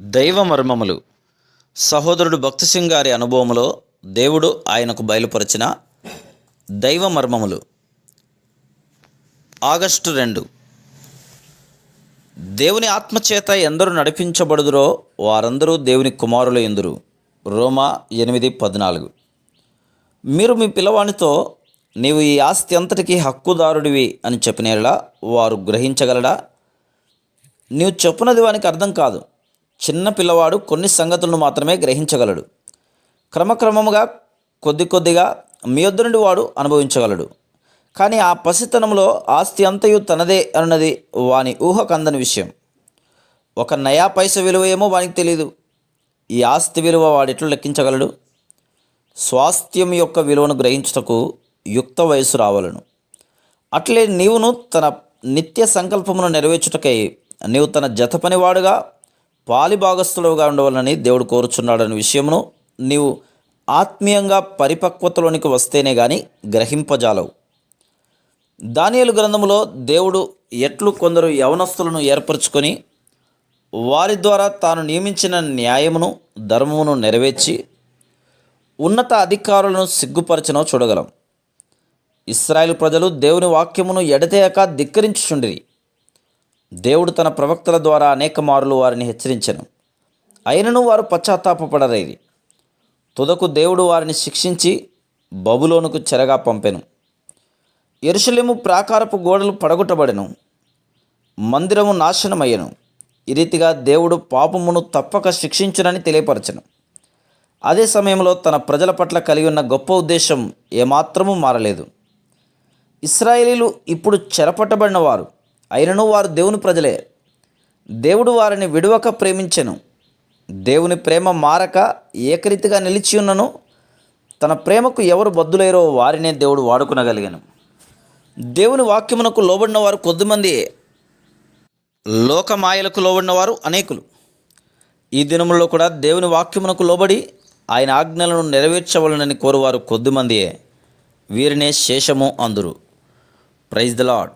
దైవ మర్మములు సహోదరుడు భక్తి సింగ్ గారి అనుభవంలో దేవుడు ఆయనకు బయలుపరిచిన దైవ మర్మములు ఆగస్టు రెండు. దేవుని ఆత్మచేత ఎందరు నడిపించబడుదురో వారందరూ దేవుని కుమారులు ఎందురు? రోమా ఎనిమిది పద్నాలుగు. మీరు మీ పిల్లవానితో నీవు ఈ ఆస్తి అంతటికీ హక్కుదారుడివి అని చెప్పినేలా వారు గ్రహించగలడా? నీవు చెప్పునది వానికి అర్థం కాదు. చిన్న పిల్లవాడు కొన్ని సంగతులను మాత్రమే గ్రహించగలడు. క్రమక్రమముగా కొద్ది కొద్దిగా మీ వద్ద నుండి వాడు అనుభవించగలడు. కానీ ఆ పసితనంలో ఆస్తి అంతయు తనదే అన్నది వాని ఊహ కందని విషయం. ఒక నయా పైస విలువ ఏమో వానికి తెలియదు ఈ ఆస్తి విలువ వాడెట్లు లెక్కించగలడు? స్వాస్థ్యం యొక్క విలువను గ్రహించుటకు యుక్త వయసు రావలను. అట్లే నీవును తన నిత్య సంకల్పమును నెరవేర్చుటకై నీవు తన జత పనివాడుగా పాలి భాగస్థులుగా ఉండవాలని దేవుడు కోరుచున్నాడనే విషయమును నీవు ఆత్మీయంగా పరిపక్వతలోనికి వస్తేనే కానీ గ్రహింపజాలవు. దానియలు గ్రంథములో దేవుడు ఎట్లు కొందరు యవనస్తులను ఏర్పరచుకొని వారి ద్వారా తాను నియమించిన న్యాయమును ధర్మమును నెరవేర్చి ఉన్నత అధికారులను సిగ్గుపరచనో చూడగలం. ఇస్రాయేల్ ప్రజలు దేవుని వాక్యమును ఎడతేయక ధిక్కరించుచుండిరి. దేవుడు తన ప్రవక్తల ద్వారా అనేక మారులు వారిని హెచ్చరించను. అయినను వారు పశ్చాత్తాపపడరేది. తుదకు దేవుడు వారిని శిక్షించి బబులోనుకు చెరగా పంపెను. ఎరుషలేము ప్రాకారపు గోడలు పడగొట్టబడెను. మందిరము నాశనమయ్యను. ఈ రీతిగా దేవుడు పాపమును తప్పక శిక్షించునని తెలియపరచను. అదే సమయంలో తన ప్రజల పట్ల కలిగి ఉన్న గొప్ప ఉద్దేశం ఏమాత్రము మారలేదు. ఇస్రాయేలీలు ఇప్పుడు చెరపట్టబడిన వారు. అయినను వారు దేవుని ప్రజలే. దేవుడు వారిని విడువక ప్రేమించెను. దేవుని ప్రేమ మారక ఏకరీతిగా నిలిచి ఉన్నను తన ప్రేమకు ఎవరు బద్దులేరో వారినే దేవుడు వాడుకునగలిగాను. దేవుని వాక్యమునకు లోబడిన వారు కొద్దిమంది లోకమాయలకు లోబడిన వారు అనేకులు. ఈ దినములో కూడా దేవుని వాక్యమునకు లోబడి ఆయన ఆజ్ఞలను నెరవేర్చవలనని కోరువారు కొద్దిమందియే. వీరినే శేషము అందురు. Praise the lord